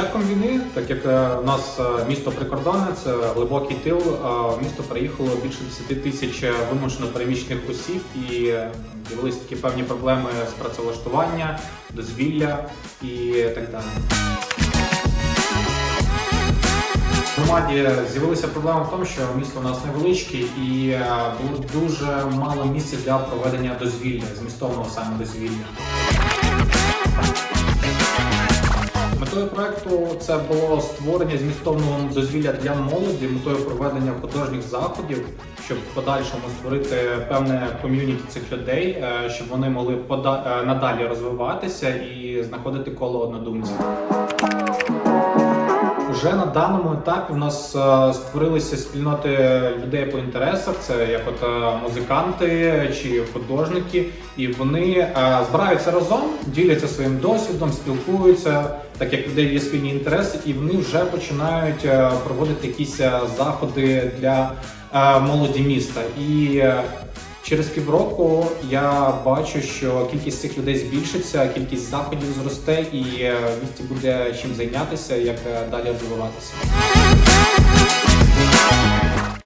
початком війни, так як е, у нас е, місто прикордонне, це глибокий тил, е, в місто приїхало більше 10 тисяч е, вимушено переміщених осіб і е, з'явилися такі певні проблеми з працевлаштування, дозвілля і так далі. В громаді з'явилася проблема в тому, що місто у нас невеличке і е, було дуже мало місця для проведення дозвілля, змістовного саме дозвілля. Метою проекту це було створення змістовного дозвілля для молоді, метою проведення художніх заходів, щоб в подальшому створити певне ком'юніті цих людей, е, щоб вони могли пода- е, надалі розвиватися і знаходити коло однодумців. Уже на даному етапі в нас е, створилися спільноти людей по інтересах, це як от е, музиканти чи художники, і вони е, збираються разом, діляться своїм досвідом, спілкуються, так як людей є спільні інтереси, і вони вже починають проводити якісь заходи для молоді міста. І Через півроку я бачу, що кількість цих людей збільшиться, кількість заходів зросте, і е, місті буде чим зайнятися, як е, далі розвиватися.